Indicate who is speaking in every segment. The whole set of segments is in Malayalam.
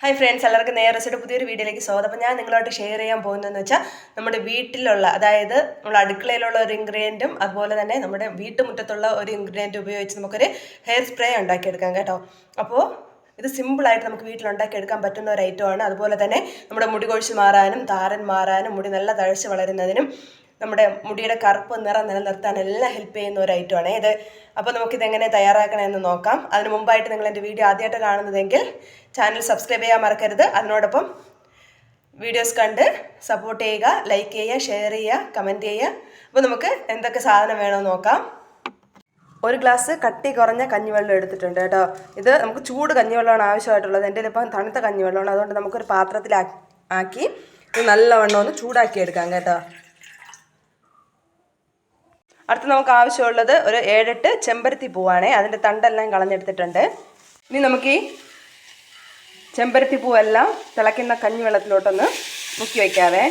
Speaker 1: ഹായ് ഫ്രണ്ട്സ് എല്ലാവർക്കും നേരെ നേരസിയുടെ പുതിയൊരു വീഡിയോയിലേക്ക് സ്വാഗതം. അപ്പോൾ ഞാൻ നിങ്ങളോട്ട് ഷെയർ ചെയ്യാൻ പോകുന്നതെന്ന് വെച്ചാൽ നമ്മുടെ വീട്ടിലുള്ള അതായത് നമ്മൾ അടുക്കളയിലുള്ള ഒരു ഇൻഗ്രീഡിയന്റും അതുപോലെ തന്നെ നമ്മുടെ വീട്ടുമുറ്റത്തുള്ള ഒരു ഇൻഗ്രീഡിയന്റ് ഉപയോഗിച്ച് നമുക്കൊരു ഹെയർ സ്പ്രേ ഉണ്ടാക്കിയെടുക്കാം കേട്ടോ. അപ്പോൾ ഇത് സിമ്പിളായിട്ട് നമുക്ക് വീട്ടിൽ ഉണ്ടാക്കിയെടുക്കാൻ പറ്റുന്ന ഒരു ഐറ്റമാണ് അതുപോലെ തന്നെ നമ്മുടെ മുടി കൊഴിച്ച് മാറാനും താരൻ മാറാനും മുടി നല്ല തഴച്ച് വളരുന്നതിനും നമ്മുടെ മുടിയുടെ കറുപ്പ് നിറം നിലനിർത്താൻ എല്ലാം ഹെൽപ്പ് ചെയ്യുന്ന ഒരു ഐറ്റമാണ് ഇത്. അപ്പോൾ നമുക്കിത് എങ്ങനെ തയ്യാറാക്കണമെന്ന് നോക്കാം. അതിന് മുമ്പായിട്ട് നിങ്ങൾ എന്റെ വീഡിയോ ആദ്യമായിട്ട് കാണുന്നതെങ്കിൽ ചാനൽ സബ്സ്ക്രൈബ് ചെയ്യാൻ മറക്കരുത്. അതിനോടൊപ്പം വീഡിയോസ് കണ്ട് സപ്പോർട്ട് ചെയ്യുക ലൈക്ക് ചെയ്യുക ഷെയർ ചെയ്യുക കമന്റ് ചെയ്യുക. അപ്പോൾ നമുക്ക് എന്തൊക്കെ സാധനം വേണമെന്ന് നോക്കാം. ഒരു ഗ്ലാസ് കട്ടി കുറഞ്ഞ കഞ്ഞിവെള്ളം എടുത്തിട്ടുണ്ട് കേട്ടോ. ഇത് നമുക്ക് ചൂട് കഞ്ഞിവെള്ളമാണ് ആവശ്യമായിട്ടുള്ളത്. എന്റെ ഇപ്പം തണുത്ത കഞ്ഞിവെള്ളമാണ്. അതുകൊണ്ട് നമുക്കൊരു പാത്രത്തിൽ ആക്കി നല്ലവണ്ണം ഒന്ന് ചൂടാക്കി എടുക്കാം കേട്ടോ. അടുത്ത് നമുക്ക് ആവശ്യമുള്ളത് ഒരു ഏഴെട്ട് ചെമ്പരത്തി പൂവാണേ. അതിന്റെ തണ്ടെല്ലാം കളഞ്ഞെടുത്തിട്ടുണ്ട്. ഇനി നമുക്ക് ഈ ചെമ്പരത്തി പൂവെല്ലാം തിളയ്ക്കുന്ന കഞ്ഞിവെള്ളത്തിലോട്ടൊന്ന് മുക്കി വയ്ക്കാവേ.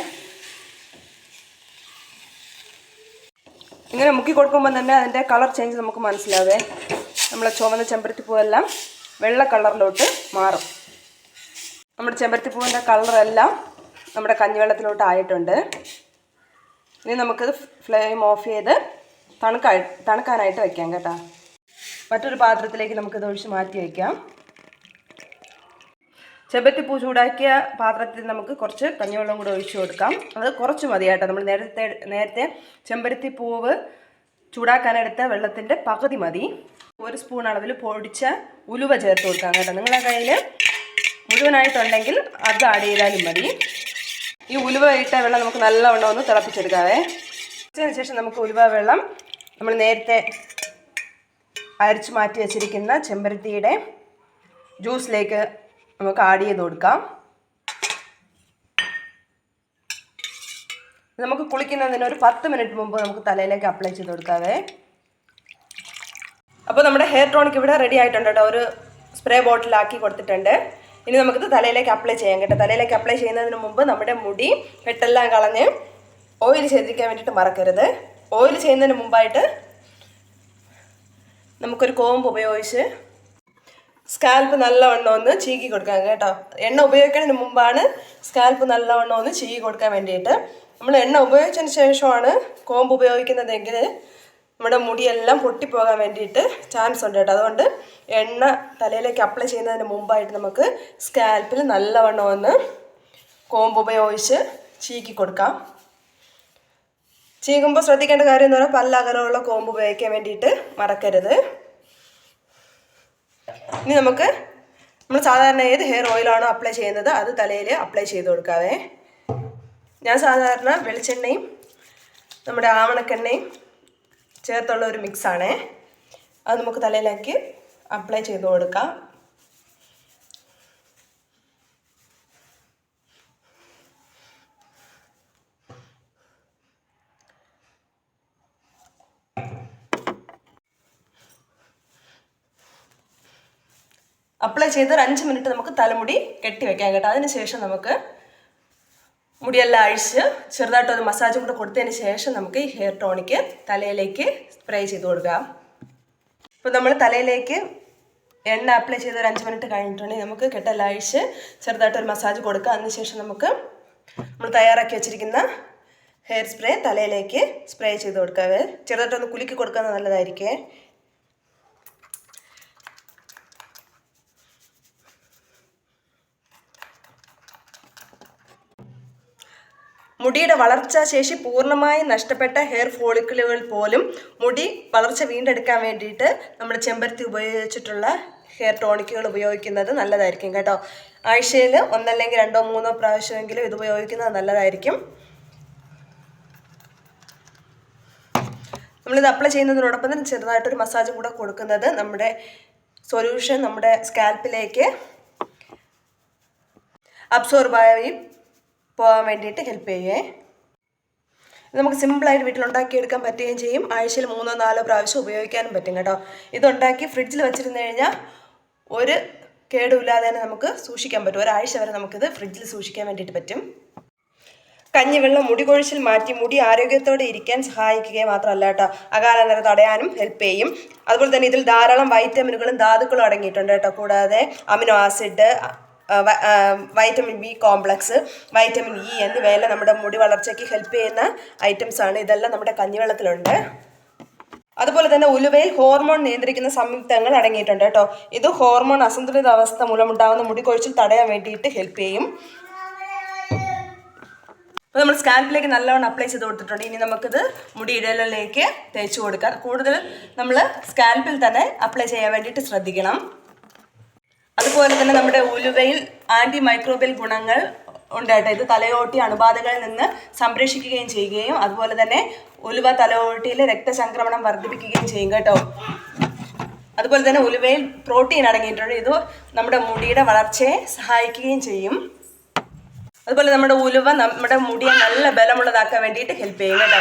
Speaker 1: ഇങ്ങനെ മുക്കി കൊടുക്കുമ്പോൾ തന്നെ അതിന്റെ കളർ ചേഞ്ച് നമുക്ക് മനസ്സിലാവേ. നമ്മളെ ചുവന്ന ചെമ്പരത്തി പൂവെല്ലാം വെള്ള കളറിലോട്ട് മാറും. നമ്മുടെ ചെമ്പരത്തി പൂവിന്റെ കളറെല്ലാം നമ്മുടെ കഞ്ഞിവെള്ളത്തിലോട്ട് ആയിട്ടുണ്ട്. ഇനി നമുക്കിത് ഫ്ലെയിം ഓഫ് ചെയ്ത് തണുക്കായി തണുക്കാനായിട്ട് വയ്ക്കാം കേട്ടോ. മറ്റൊരു പാത്രത്തിലേക്ക് നമുക്കിത് ഒഴിച്ച് മാറ്റി വയ്ക്കാം ചെമ്പത്തിപ്പൂ ചൂടാക്കിയ പാത്രത്തിൽ നമുക്ക് കുറച്ച് കഞ്ഞിവെള്ളം കൂടെ ഒഴിച്ചു കൊടുക്കാം. അത് കുറച്ച് മതി കേട്ടോ. നമ്മൾ നേരത്തെ നേരത്തെ ചെമ്പരത്തി പൂവ് ചൂടാക്കാനെടുത്ത വെള്ളത്തിന്റെ പകുതി മതി. ഒരു സ്പൂൺ അളവിൽ പൊടിച്ച ഉലുവ ചേർത്ത് കൊടുക്കാം കേട്ടോ. നിങ്ങളുടെ കയ്യിൽ മുഴുവനായിട്ടുണ്ടെങ്കിൽ അത് ആഡ് ചെയ്താലും മതി. ഈ ഉലുവ ഇട്ട വെള്ളം നമുക്ക് നല്ലവണ്ണം ഒന്ന് തിളപ്പിച്ചെടുക്കാവേ. ശേഷം നമുക്ക് ഉലുവ വെള്ളം നമ്മൾ നേരത്തെ അരച്ചു മാറ്റി വെച്ചിരിക്കുന്ന ചെമ്പരത്തിയുടെ ജ്യൂസിലേക്ക് നമുക്ക് ആഡ് ചെയ്ത് കൊടുക്കാം. നമുക്ക് കുളിക്കുന്നതിന് ഒരു പത്ത് മിനിറ്റ് മുമ്പ് നമുക്ക് തലയിലേക്ക് അപ്ലൈ ചെയ്ത് കൊടുക്കാവേ. അപ്പോൾ നമ്മുടെ ഹെയർ ടോണിക് ഇവിടെ റെഡി ആയിട്ടുണ്ട് കേട്ടോ. ഒരു സ്പ്രേ ബോട്ടിലാക്കി കൊടുത്തിട്ടുണ്ട്. ഇനി നമുക്കിത് തലയിലേക്ക് അപ്ലൈ ചെയ്യാം കേട്ടോ. തലയിലേക്ക് അപ്ലൈ ചെയ്യുന്നതിന് മുമ്പ് നമ്മുടെ മുടി വെട്ടെല്ലാം കളഞ്ഞ് ഓയിൽ ചെയ്തിരിക്കാൻ വേണ്ടിയിട്ട് മറക്കരുത്. ഓയിൽ ചെയ്യുന്നതിന് മുമ്പായിട്ട് നമുക്കൊരു കോമ്പ് ഉപയോഗിച്ച് സ്കാൽപ്പ് നല്ലവണ്ണം ഒന്ന് ചീകി കൊടുക്കാം കേട്ടോ. എണ്ണ ഉപയോഗിക്കുന്നതിന് മുമ്പാണ് സ്കാൽപ്പ് നല്ലവണ്ണം ഒന്ന് ചീകി കൊടുക്കാൻ വേണ്ടിയിട്ട്. നമ്മൾ എണ്ണ ഉപയോഗിച്ചതിന് ശേഷമാണ് കോമ്പ് ഉപയോഗിക്കുന്നതെങ്കിൽ നമ്മുടെ മുടിയെല്ലാം പൊട്ടിപ്പോകാൻ വേണ്ടിയിട്ട് ചാൻസ് ഉണ്ട് കേട്ടോ. അതുകൊണ്ട് എണ്ണ തലയിലേക്ക് അപ്ലൈ ചെയ്യുന്നതിന് മുമ്പായിട്ട് നമുക്ക് സ്കാൽപ്പിൽ നല്ലവണ്ണം ഒന്ന് കോമ്പ് ഉപയോഗിച്ച് ചീക്കി കൊടുക്കാം. ചീകുമ്പോൾ ശ്രദ്ധിക്കേണ്ട കാര്യം എന്ന് പറഞ്ഞാൽ പല അകലമുള്ള കോമ്പ് ഉപയോഗിക്കാൻ വേണ്ടിയിട്ട് മറക്കരുത്. ഇനി നമുക്ക് നമ്മൾ സാധാരണ ഏത് ഹെയർ ഓയിലാണോ അപ്ലൈ ചെയ്യുന്നത് അത് തലയിൽ അപ്ലൈ ചെയ്ത് കൊടുക്കാവേ. ഞാൻ സാധാരണ വെളിച്ചെണ്ണയും നമ്മുടെ ആവണക്കെണ്ണയും ചേർത്തുള്ള ഒരു മിക്സാണേ അത് നമുക്ക് തലയിലേക്ക് അപ്ലൈ ചെയ്ത് കൊടുക്കാം. അപ്ലൈ ചെയ്ത് ഒരു അഞ്ച് മിനിറ്റ് നമുക്ക് തലമുടി കെട്ടി വെക്കാം കേട്ടോ. അതിന് ശേഷം നമുക്ക് മുടിയെല്ലാം അഴിച്ച് ചെറുതായിട്ട് ഒരു മസാജും കൂടെ കൊടുത്തതിന് ശേഷം നമുക്ക് ഈ ഹെയർ ടോണിക്ക് തലയിലേക്ക് സ്പ്രേ ചെയ്ത് കൊടുക്കാം. ഇപ്പോൾ നമ്മൾ തലയിലേക്ക് എണ്ണ അപ്ലൈ ചെയ്ത് ഒരു അഞ്ച് മിനിറ്റ് കഴിഞ്ഞിട്ടുണ്ടെങ്കിൽ നമുക്ക് കെട്ടെല്ലാം അഴിച്ച് ചെറുതായിട്ട് ഒരു മസാജ് കൊടുക്കുക അതിനുശേഷം നമുക്ക് നമ്മൾ തയ്യാറാക്കി വെച്ചിരിക്കുന്ന ഹെയർ സ്പ്രേ തലയിലേക്ക് സ്പ്രേ ചെയ്ത് കൊടുക്കാവേ ചെറുതായിട്ടൊന്ന് കുലുക്കി കൊടുക്കുന്നത് നല്ലതായിരിക്കേ. മുടിയുടെ വളർച്ചാ ശേഷി പൂർണമായും നഷ്ടപ്പെട്ട ഹെയർ ഫോളിക്കിളുകൾ പോലും മുടി വളർച്ച വീണ്ടെടുക്കാൻ വേണ്ടിയിട്ട് നമ്മൾ ചെമ്പരത്തി ഉപയോഗിച്ചിട്ടുള്ള ഹെയർ ടോണിക്കുകൾ ഉപയോഗിക്കുന്നത് നല്ലതായിരിക്കും കേട്ടോ. ആഴ്ചയിൽ ഒന്നല്ലെങ്കിൽ രണ്ടോ മൂന്നോ പ്രാവശ്യമെങ്കിലും ഇത് ഉപയോഗിക്കുന്നത് നല്ലതായിരിക്കും. നമ്മളിത് അപ്ലൈ ചെയ്യുന്നതിനോടൊപ്പം തന്നെ ചെറുതായിട്ടൊരു മസാജ് കൂടെ കൊടുക്കുന്നത് നമ്മുടെ സൊല്യൂഷൻ നമ്മുടെ സ്കാൽപ്പിലേക്ക് അബ്സോർബായി പോകാൻ വേണ്ടിയിട്ട് ഹെൽപ്പ് ചെയ്യേ നമുക്ക് സിമ്പിളായിട്ട് വീട്ടിൽ ഉണ്ടാക്കിയെടുക്കാൻ പറ്റുകയും ചെയ്യും. ആഴ്ചയിൽ മൂന്നോ നാലോ പ്രാവശ്യം ഉപയോഗിക്കാനും പറ്റും കേട്ടോ. ഇതുണ്ടാക്കി ഫ്രിഡ്ജിൽ വെച്ചിരുന്ന് കഴിഞ്ഞാൽ ഒരു കേടുമില്ലാതെ തന്നെ നമുക്ക് സൂക്ഷിക്കാൻ പറ്റും. ഒരാഴ്ച വരെ നമുക്കിത് ഫ്രിഡ്ജിൽ സൂക്ഷിക്കാൻ വേണ്ടിയിട്ട് പറ്റും. കഞ്ഞിവെള്ളം മുടി കൊഴിച്ചിൽ മാറ്റി മുടി ആരോഗ്യത്തോടെ ഇരിക്കാൻ സഹായിക്കുകയും മാത്രമല്ല കേട്ടോ. അകാലനര തടയാനും ഹെൽപ്പ് ചെയ്യും. അതുപോലെ തന്നെ ഇതിൽ ധാരാളം വൈറ്റമിനുകളും ധാതുക്കളും അടങ്ങിയിട്ടുണ്ട് കേട്ടോ. കൂടാതെ amino acid vitamin B complex vitamin E എന്നിവയെല്ലാം നമ്മുടെ മുടി വളർച്ചയ്ക്ക് ഹെൽപ്പ് ചെയ്യുന്ന ഐറ്റംസ് ആണ്. ഇതെല്ലാം നമ്മുടെ കഞ്ഞിവെള്ളത്തിലുണ്ട്. അതുപോലെ തന്നെ ഉലുവയിൽ ഹോർമോൺ നിയന്ത്രിക്കുന്ന സംയുക്തങ്ങൾ അടങ്ങിയിട്ടുണ്ട് കേട്ടോ. ഇത് ഹോർമോൺ അസന്തുലിത അവസ്ഥ മൂലമുണ്ടാകുന്ന മുടി കൊഴിച്ചിൽ തടയാൻ വേണ്ടിയിട്ട് ഹെൽപ്പ് ചെയ്യും. അപ്പോൾ നമ്മൾ സ്കാൽപ്പിലേക്ക് നല്ലവണ്ണം അപ്ലൈ ചെയ്ത് കൊടുത്തിട്ടുണ്ട്. ഇനി നമുക്കിത് മുടി ഇടലിലേക്ക് തേച്ച് കൊടുക്കാം. കൂടുതൽ നമ്മൾ സ്കാൽപ്പിൽ തന്നെ അപ്ലൈ ചെയ്യാൻ വേണ്ടിയിട്ട് ശ്രദ്ധിക്കണം. അതുപോലെ തന്നെ നമ്മുടെ ഉലുവയിൽ ആന്റി മൈക്രോബിയൽ ഗുണങ്ങൾ ഉണ്ട് ഇത് തലയോട്ടി അണുബാധകളിൽ നിന്ന് സംരക്ഷിക്കുകയും ചെയ്യുകയും അതുപോലെ തന്നെ ഉലുവ തലയോട്ടിയിലെ രക്തസംക്രമണം വർദ്ധിപ്പിക്കുകയും ചെയ്യും കേട്ടോ. അതുപോലെ തന്നെ ഉലുവയിൽ പ്രോട്ടീൻ അടങ്ങിയിട്ടുണ്ട്. ഇത് നമ്മുടെ മുടിയുടെ വളർച്ചയെ സഹായിക്കുകയും ചെയ്യും. അതുപോലെ നമ്മുടെ ഉലുവ നമ്മുടെ മുടിയെ നല്ല ബലമുള്ളതാക്കാൻ വേണ്ടിയിട്ട് ഹെൽപ്പ് ചെയ്യും കേട്ടോ.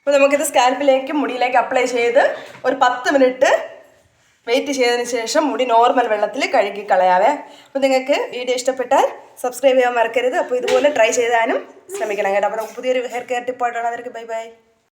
Speaker 1: അപ്പോൾ നമുക്കിത് സ്കാൽപ്പിലേക്ക് മുടിയിലേക്ക് അപ്ലൈ ചെയ്ത് ഒരു പത്ത് മിനിറ്റ് വെയിറ്റ് ചെയ്തതിന് ശേഷം മുടി നോർമൽ വെള്ളത്തിൽ കഴുകി കളയാവേ അപ്പോൾ നിങ്ങൾക്ക് വീഡിയോ ഇഷ്ടപ്പെട്ടാൽ സബ്സ്ക്രൈബ് ചെയ്യാൻ മറക്കരുത്. അപ്പോൾ ഇതുപോലെ ട്രൈ ചെയ്താനും ശ്രമിക്കണം കേട്ടോ. അപ്പോൾ നമുക്ക് പുതിയൊരു ഹെയർ കെയർ ടിപ്പായിട്ടാണ് അവർക്ക് ബൈ ബൈ